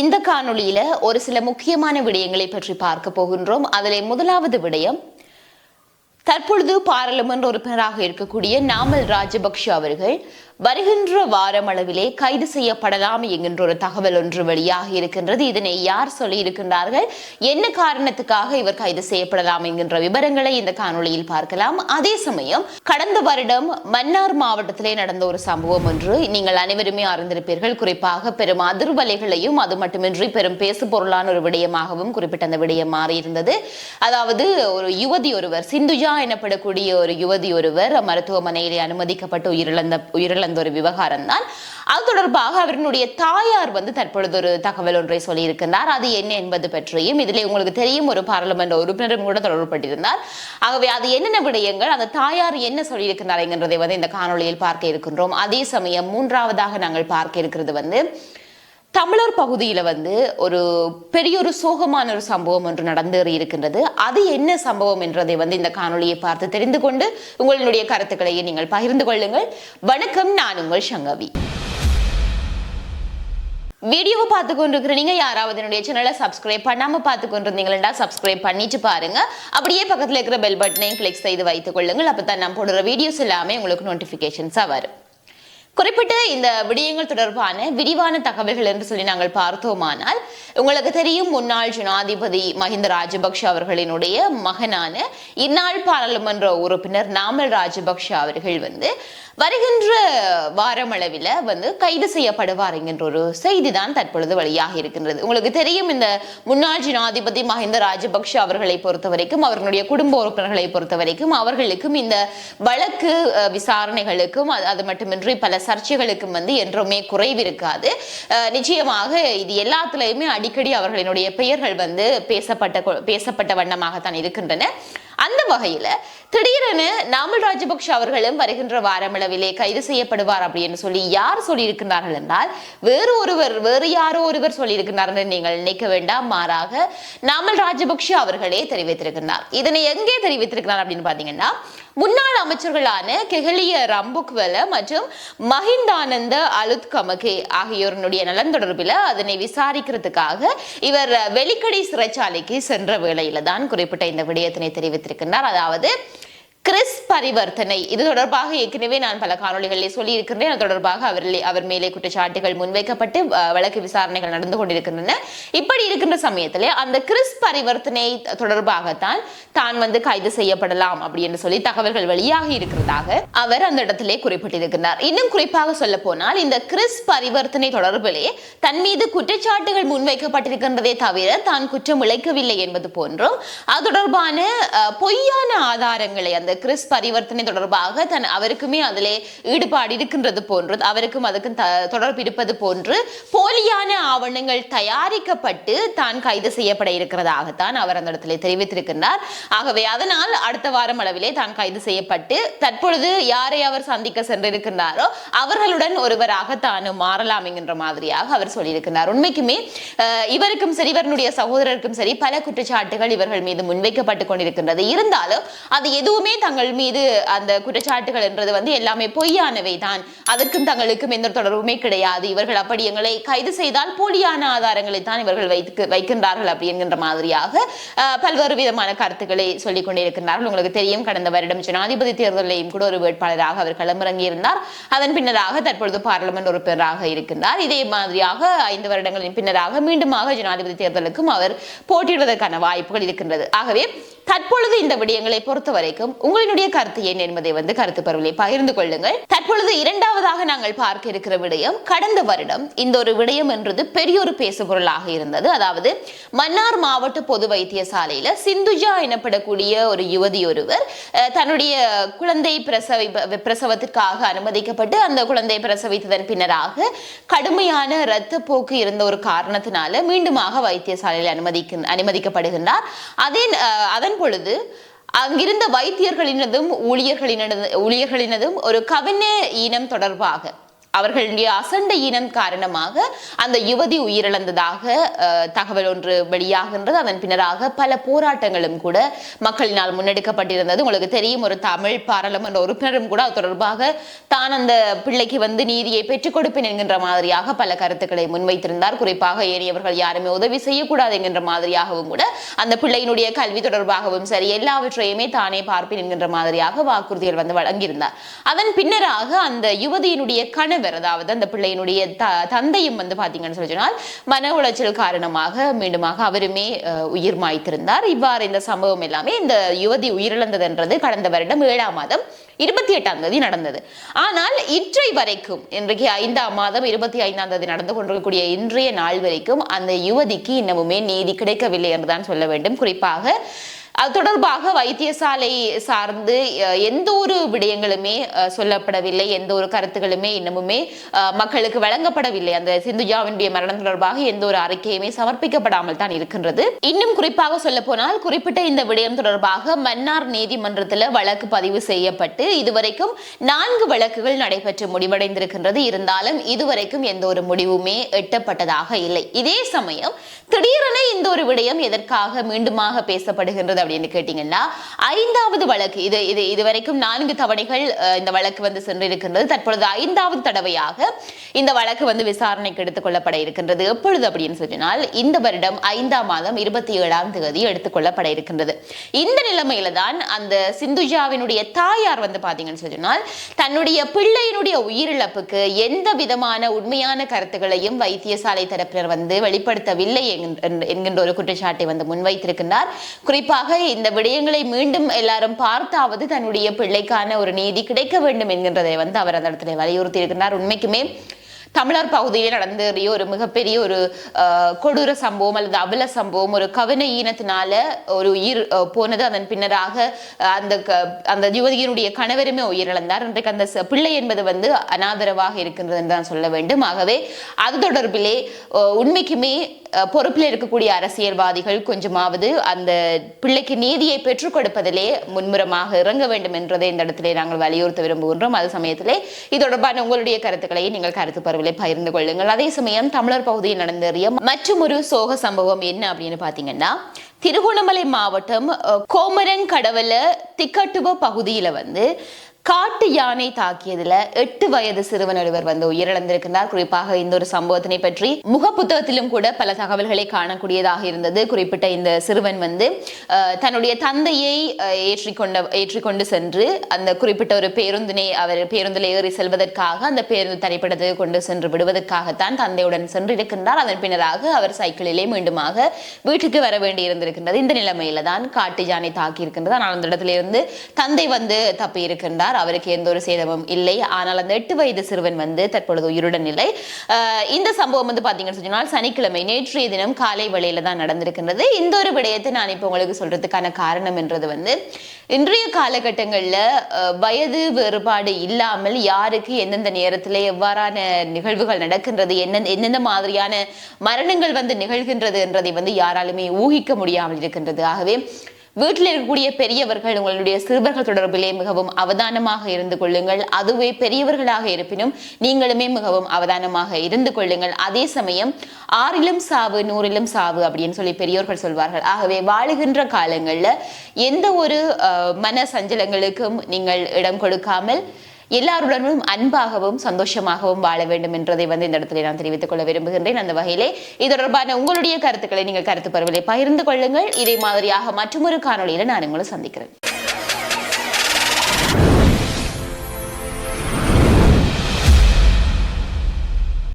இந்த காணொளியில ஒரு சில முக்கியமான விடயங்களை பற்றி பார்க்க போகின்றோம். அதிலே முதலாவது விடயம் தற்பொழுது பாராளுமன்ற உறுப்பினராக இருக்கக்கூடிய நாமல் ராஜபக்ஷ அவர்கள் வருகின்ற வாரமளவிலே கைது செய்யப்படலாம் என்கின்ற ஒரு தகவல் ஒன்று வெளியாக இருக்கின்றது. இதனை யார் சொல்லி இருக்கின்றார்கள் என்ன காரணத்துக்காக இவர் கைது செய்யப்படலாம் என்கின்ற விவரங்களை இந்த காணொளியில் பார்க்கலாம். அதே சமயம் கடந்த வருடம் மன்னார் மாவட்டத்திலே நடந்த ஒரு சம்பவம் ஒன்று நீங்கள் அனைவருமே அறிந்திருப்பீர்கள். குறிப்பாக பெரும் அதிர்வலைகளையும் அது மட்டுமின்றி பெரும் பேசு பொருளான ஒரு விடயமாகவும் குறிப்பிட்ட அந்த விடயம் மாறியிருந்தது. அதாவது ஒரு யுவதி ஒருவர் சிந்துஜா எனப்படக்கூடிய ஒரு யுவதி ஒருவர் மருத்துவமனையிலே அனுமதிக்கப்பட்டு உயிரிழந்த உயிரிழந்த ஒரு விவகாரம் தான் அது தொடர்பாக அவர்களுடைய தாயார் வந்து தற்பொழுது ஒரு தகவல் ஒன்றை சொல்லியிருக்கிறார் அது என்ன என்பது பற்றியும் இதில் உங்களுக்கு தெரியும். ஒரு பாராளுமன்ற உறுப்பினரும் கூட தொடர்புபட்டிருந்தார் ஆகவே அது என்னென்ன விடயங்கள் அந்த தாயார் என்ன சொல்லியிருக்கிறார் என்கிறதை வந்து இந்த காணொளியில் பார்க்க இருக்கின்றோம். அதே சமயம் மூன்றாவதாக நாங்கள் பார்க்க இருக்கிறது வந்து தமிழர் பகுதியில் வந்து ஒரு பெரிய ஒரு சோகமான ஒரு சம்பவம் ஒன்று நடந்து இருக்கின்றது. அது என்ன சம்பவம் என்றதை வந்து இந்த காணொலியை பார்த்து தெரிந்து கொண்டு உங்களுடைய கருத்துக்களையே நீங்கள் பகிர்ந்து கொள்ளுங்கள். வணக்கம் நான் உங்கள் சங்கவி. வீடியோவை பார்த்து கொண்டிருக்கிற நீங்கள் யாராவது என்னுடைய சேனலை சப்ஸ்கிரைப் பண்ணாமல் பார்த்து கொண்டிருந்தீங்களா சப்ஸ்கிரைப் பண்ணிட்டு பாருங்க. அப்படியே பக்கத்தில் இருக்கிற பெல் பட்டனையும் கிளிக் செய்து வைத்துக் கொள்ளுங்கள். அப்பதான் நான் போடுற வீடியோஸ் எல்லாமே உங்களுக்கு நோட்டிஃபிகேஷன்ஸாக வரும். குறிப்பிட்ட இந்த விடயங்கள் தொடர்பான விரிவான தகவல்கள் என்று சொல்லி நாங்கள் பார்த்தோமானால் உங்களுக்கு தெரியும் முன்னாள் ஜனாதிபதி மஹிந்த ராஜபக்ஷ அவர்களினுடைய மகனான இந்நாள் பாராளுமன்ற உறுப்பினர் நாமல் ராஜபக்ஷ அவர்கள் வந்து வருகின்ற வாரமளவில் வந்து கைது செய்யப்படுவார் என்கின்ற ஒரு செய்தி தான் தற்பொழுது வெளியாக இருக்கின்றது. உங்களுக்கு தெரியும் இந்த முன்னாள் ஜனாதிபதி மஹிந்த ராஜபக்ஷ அவர்களை பொறுத்த வரைக்கும் அவர்களுடைய குடும்ப உறுப்பினர்களை பொறுத்த வரைக்கும் அவர்களுக்கும் இந்த வழக்கு விசாரணைகளுக்கும் அது- அது மட்டுமின்றி பல சர்ச்சைகளுக்கும் வந்து என்றுமே குறைவு இருக்காது. நிச்சயமாக இது எல்லாத்துலேயுமே அடிக்கடி அவர்களினுடைய பெயர்கள் வந்து பேசப்பட்ட பேசப்பட்ட வண்ணமாகத்தான் இருக்கின்றன. அந்த வகையில திடீரென நாமல் ராஜபக்ஷ அவர்களும் வருகின்ற வாரமளவிலே கைது செய்யப்படுவார் அப்படின்னு சொல்லி யார் சொல்லியிருக்கிறார்கள் என்றால் வேறு ஒருவர் வேறு யாரோ ஒருவர் சொல்லியிருக்கிறார் என்று நீங்கள் நினைக்க வேண்டாம். மாறாக நாமல் ராஜபக்ஷ அவர்களே தெரிவித்திருக்கிறார் இதனை எங்கே தெரிவித்திருக்கிறார் அப்படின்னு பாத்தீங்கன்னா முன்னாள் அமைச்சர்களான கெஹலிய ரம்புக்வெல மற்றும் மஹிந்தானந்த அலுத் கமகே ஆகியோருடைய நலன் தொடர்பில் அதனை விசாரிக்கிறதுக்காக இவர் வெலிக்கடை சிறைச்சாலைக்கு சென்ற வேளையில தான் குறிப்பிட்ட இந்த விடயத்தினை தெரிவித்திருக்கின்றார் அதாவது கிறிஸ் பரிவர்த்தனை. இது தொடர்பாக ஏற்கனவே நான் பல காணொலிகளில் சொல்லி இருக்கின்றேன் அது தொடர்பாக அவர் அவர் மேலே குற்றச்சாட்டுகள் முன்வைக்கப்பட்டு வழக்கு விசாரணைகள் நடந்து கொண்டிருக்கின்றன. இப்படி இருக்கின்ற சமயத்திலே அந்த கிறிஸ் பரிவர்த்தனை தொடர்பாகத்தான் தான் வந்து கைது செய்யப்படலாம் அப்படி என்று சொல்லி தகவல்கள் வெளியாகி இருக்கிறதாக அவர் அந்த இடத்திலே குறிப்பிட்டிருக்கிறார் இன்னும் குறிப்பாக சொல்ல போனால் இந்த கிறிஸ் பரிவர்த்தனை தொடர்பிலே தன் மீது குற்றச்சாட்டுகள் முன்வைக்கப்பட்டிருக்கின்றதே தவிர தான் குற்றம் இழைக்கவில்லை என்பது போன்றும் அது தொடர்பான பொய்யான ஆதாரங்களை அந்த கிறிஸ் பரிவர்த்தனை தொடர்பாக தன் அவருக்குமே அதிலே ஈடுபாடு இருக்கின்றது போன்றது அவருக்கும் அதுக்கும் தொடர்பு இருப்பது போன்று போலியான ஆவணங்கள் தயாரிக்கப்பட்டு தான் கைது செய்யப்பட இருக்கிறதாகத்தான் அவர் அந்த இடத்திலே தெரிவித்திருக்கின்றார். ஆகவே அதனால் அடுத்த வாரம் அளவிலே தான் கைது செய்யப்பட்டு தற்பொழுது யாரை அவர் சந்திக்க சென்றிருக்கின்றாரோ அவர்களுடன் ஒருவராக தானும் மாறலாம் என்கின்ற மாதிரியாக அவர் சொல்லியிருக்கிறார் உண்மைக்குமே இவருக்கும் சரி இவருடைய சகோதரருக்கும் சரி பல குற்றச்சாட்டுகள் இவர்கள் மீது முன்வைக்கப்பட்டு கொண்டிருக்கின்றது. இருந்தாலும் அது எதுவுமே தங்கள் மீது அந்த குற்றச்சாட்டுகள் என்றது வந்து எல்லாமே பொய்யானவை தான். அதற்கும் தங்களுக்கும் எந்த தொடர்புமே கிடையாது. இவர்கள் அப்படி எங்களை கைது செய்தால் போலியான ஆதாரங்களை தான் இவர்கள் வைத்து வைக்கின்றார்கள் அப்படிங்கிற மாதிரியாக பல்வேறு விதமான கருத்துக்களை சொல்லிக் கொண்டிருக்கின்றார்கள். உங்களுக்கு தெரியும் கடந்த வருடம் ஜனாதிபதி தேர்தலையும் கூட ஒரு வேட்பாளராக அவர் களமிறங்கியிருந்தார். அதன் பின்னராக தற்பொழுது பார்லிமெண்ட் உறுப்பினராக இருக்கின்றார். இதே மாதிரியாக ஐந்து வருடங்களின் பின்னராக மீண்டுமாக ஜனாதிபதி தேர்தலுக்கும் அவர் போட்டியிடுவதற்கான வாய்ப்புகள் இருக்கின்றது. ஆகவே தற்பொழுது இந்த விடயங்களை பொறுத்த வரைக்கும் உங்களினுடைய கருத்து என்ன என்பதை வந்து கருத்து பரவலை பகிர்ந்து கொள்ளுங்கள். தற்பொழுது இரண்டாவதாக நாங்கள் பார்க்க இருக்கிற விடயம் கடந்த வருடம் இந்த ஒரு விடயம் என்றது பெரிய ஒரு பேசுபொருளாக இருந்தது. அதாவது மன்னார் மாவட்ட பொது வைத்தியசாலையில சிந்துஜா எனப்படக்கூடிய ஒரு யுவதி ஒருவர் அஹ், தன்னுடைய குழந்தை பிரசவி பிரசவத்திற்காக அனுமதிக்கப்பட்டு அந்த குழந்தை பிரசவித்ததன் பின்னராக கடுமையான இரத்த போக்கு இருந்த ஒரு காரணத்தினால மீண்டுமாக வைத்தியசாலையில் அனுமதிக்க அனுமதிக்கப்படுகின்றார். அதே அதன் பொழுது அங்கிருந்த வைத்தியர்களினதும் ஊழியர்களினதும் ஊழியர்களினதும் ஒரு கவன ஈனம் தொடர்பாக அவர்களுடைய அசண்டை இனம் காரணமாக அந்த யுவதி உயிரிழந்ததாக தகவல் ஒன்று வெளியாகின்றது. அதன் பின்னராக பல போராட்டங்களும் கூட மக்களினால் முன்னெடுக்கப்பட்டிருந்தது. உங்களுக்கு தெரியும் ஒரு தமிழ் பாராளுமன்ற உறுப்பினரும் கூட அது தொடர்பாக தான் அந்த பிள்ளைக்கு வந்து நீதியை பெற்றுக் கொடுப்பேன் என்கின்ற மாதிரியாக பல கருத்துக்களை முன்வைத்திருந்தார். குறிப்பாக ஏனையவர்கள் யாருமே உதவி செய்யக்கூடாது என்கின்ற மாதிரியாகவும் கூட அந்த பிள்ளையினுடைய கல்வி தொடர்பாகவும் சரி எல்லாவற்றையுமே தானே பார்ப்பேன் என்கின்ற மாதிரியாக வாக்குறுதிகள் வந்து வழங்கியிருந்தார். அதன் பின்னராக அந்த யுவதியினுடைய கணவர் அதாவது அந்த பிள்ளையினுடைய த தந்தையும் வந்து பார்த்தீங்கன்னு சொல்லி சொன்னால் மன உளைச்சல் காரணமாக மீண்டுமாக அவருமே உயிர் மாய்த்திருந்தார். இவ்வாறு இந்த சம்பவம் எல்லாமே இந்த யுவதி உயிரிழந்ததுன்றது கடந்த வருடம் ஏழாம் மாதம் இருபத்தி எட்டாம் தேதி நடந்தது. ஆனால் இன்றை வரைக்கும் இன்றைக்கு ஐந்தாம் மாதம் இருபத்தி ஐந்தாம் தேதி நடந்து கொண்டிருக்கக்கூடிய இன்றைய நாள் வரைக்கும் அந்த யுவதிக்கு இன்னமுமே நீதி கிடைக்கவில்லை என்றுதான் சொல்ல வேண்டும். குறிப்பாக அது தொடர்பாக வைத்தியசாலை சார்ந்து எந்த ஒரு விடயங்களுமே சொல்லப்படவில்லை. எந்த ஒரு கருத்துக்களுமே இன்னமுமே மக்களுக்கு வழங்கப்படவில்லை. அந்த சிந்துஜாவினுடைய மரணம் தொடர்பாக எந்த ஒரு அறிக்கையுமே சமர்ப்பிக்கப்படாமல் தான் இருக்கின்றது. இன்னும் குறிப்பாக சொல்ல போனால் குறிப்பிட்ட இந்த விடயம் தொடர்பாக மன்னார் நீதிமன்றத்தில் வழக்கு பதிவு செய்யப்பட்டு இதுவரைக்கும் நான்கு வழக்குகள் நடைபெற்று முடிவடைந்திருக்கின்றது. இருந்தாலும் இதுவரைக்கும் எந்த ஒரு முடிவுமே எட்டப்பட்டதாக இல்லை. இதே சமயம் திடீரென இந்த ஒரு விடயம் எதற்காக மீண்டுமாக பேசப்படுகின்றது அப்படின்னு கேட்டீங்கன்னா ஐந்தாவது வழக்கு இது இது இதுவரைக்கும் நான்கு தவணைகள் இந்த வழக்கு வந்து சென்றிருக்கின்றது. தற்பொழுது ஐந்தாவது தடவையாக இந்த வழக்கு வந்து விசாரணைக்கு எடுத்துக் கொள்ளப்பட இருக்கின்றது. எப்பொழுது அப்படின்னு சொன்னால் இந்த வருடம் ஐந்தாம் மாதம் இருபத்தி ஏழாம் தேதி எடுத்துக் கொள்ளப்பட இருக்கின்றது. இந்த நிலைமையில தான் அந்த சிந்துஜாவினுடைய தாயார் வந்து பாத்தீங்கன்னு சொன்னால் தன்னுடைய பிள்ளையினுடைய உயிரிழப்புக்கு எந்த விதமான உண்மையான கருத்துக்களையும் வைத்தியசாலை தரப்பினர் வந்து வெளிப்படுத்தவில்லை என்கின்ற ஒரு குற்றச்சாட்டை வந்து முன்வைத்திருக்கின்றார். குறிப்பாக இந்த விடயங்களை மீண்டும் எல்லாரும் பார்த்தாவது தன்னுடைய பிள்ளைக்கான ஒரு நீதி கிடைக்க வேண்டும் என்கின்றதை வந்து அவர் அந்த இடத்துல வலியுறுத்தி இருக்கிறார் உண்மைக்குமே தமிழர் பகுதியில் நடந்தேறிய ஒரு மிகப்பெரிய ஒரு கொடூர சம்பவம் அல்லது அவல சம்பவம் ஒரு கவன ஈனத்தினால ஒரு உயிர் போனது. அதன் பின்னராக அந்த க- அந்த யுவதியினுடைய கணவருமே உயிரிழந்தார். இன்றைக்கு அந்த பிள்ளை என்பது வந்து அனாதரவாக இருக்கின்றது என்று தான் சொல்ல வேண்டும். ஆகவே அது தொடர்பிலே உண்மைக்குமே பொறுப்பில் இருக்கக்கூடிய அரசியல்வாதிகள் கொஞ்சமாவது அந்த பிள்ளைக்கு நீதியை பெற்றுக் கொடுப்பதிலே முன்முறமாக இறங்க வேண்டும் என்றதை இந்த இடத்திலே நாங்கள் வலியுறுத்த விரும்புகின்றோம். அது சமயத்திலே இது தொடர்பான உங்களுடைய கருத்துக்களை நீங்கள் கருத்து பருவிலே பகிர்ந்து கொள்ளுங்கள். அதே சமயம் தமிழர் பகுதியில் நடந்தேறிய மற்றும் ஒரு சோக சம்பவம் என்ன அப்படின்னு பாத்தீங்கன்னா திருகோணமலை மாவட்டம் அஹ், கோமரங்கடவுல திக்கட்டுவ பகுதியில வந்து காட்டு யானை தாக்கியதுல எட்டு வயது சிறுவன் ஒருவர் வந்து உயிரிழந்திருக்கிறார். குறிப்பாக இந்த ஒரு சம்பவத்தினை பற்றி முக புத்தகத்திலும் கூட பல தகவல்களை காணக்கூடியதாக இருந்தது. குறிப்பிட்ட இந்த சிறுவன் வந்து தன்னுடைய தந்தையை ஏற்றிக்கொண்ட ஏற்றிக்கொண்டு சென்று அந்த குறிப்பிட்ட ஒரு பேருந்தினை அவர் பேருந்தில் ஏறி செல்வதற்காக அந்த பேருந்து தரைப்படத்துக்கு கொண்டு சென்று விடுவதற்காகத்தான் தந்தையுடன் சென்று இருக்கின்றார் அதன் பின்னராக அவர் சைக்கிளிலே மீண்டுமாக வீட்டுக்கு வர வேண்டி இருந்திருக்கின்றது இந்த நிலைமையில தான் காட்டு யானை தாக்கி இருக்கின்றது ஆனால் அந்த இடத்துல இருந்து தந்தை வந்து தப்பி இருக்கின்றார் அவருக்கு எந்த ஒரு சேதமும் இல்லை. ஆனால் அந்த எட்டு வயது சிறுவன் வந்து தற்பொழுது உயிருடன் இல்லை. இந்த சம்பவம் வந்து பாத்தீங்கன்னு சொன்னால் சனிக்கிழமை நேற்றைய தினம் காலை வேளையில தான் நடந்திருக்கின்றது. இந்த ஒரு விடயத்தை நான் இப்போ உங்களுக்கு சொல்றதுக்கான காரணம் என்றது வந்து இன்றைய காலகட்டங்களில் வயது வேறுபாடு இல்லாமல் யாருக்கு எந்தெந்த நேரத்தில் எவ்வாறான நிகழ்வுகள் நடக்கின்றது என்ன என்னென்ன மாதிரியான மரணங்கள் வந்து நிகழ்கின்றது என்றதை வந்து யாராலுமே ஊகிக்க முடியாமல் இருக்கின்றது. ஆகவே வீட்டில் இருக்கக்கூடிய பெரியவர்கள் உங்களுடைய சிறுவர்கள் தொடர்பிலே மிகவும் அவதானமாக இருந்து கொள்ளுங்கள். அதுவே பெரியவர்களாக இருப்பினும் நீங்களுமே மிகவும் அவதானமாக இருந்து கொள்ளுங்கள். அதே சமயம் ஆறிலும் சாவு நூறிலும் சாவு அப்படின்னு சொல்லி பெரியோர்கள் சொல்வார்கள். ஆகவே வாழுகின்ற காலங்கள்ல எந்த ஒரு அஹ், மன சஞ்சலங்களுக்கும் நீங்கள் இடம் கொடுக்காமல் எல்லாருடனும் அன்பாகவும் சந்தோஷமாகவும் வாழ வேண்டும் என்றதை வந்து இந்த இடத்துல நான் தெரிவித்துக் கொள்ள விரும்புகின்றேன். அந்த வகையிலே இது தொடர்பான உங்களுடைய கருத்துக்களை நீங்கள் கருத்து பருவலை பகிர்ந்து கொள்ளுங்கள். இதே மாதிரியாக மற்றொரு காணொளியில நான் உங்களை சந்திக்கிறேன்.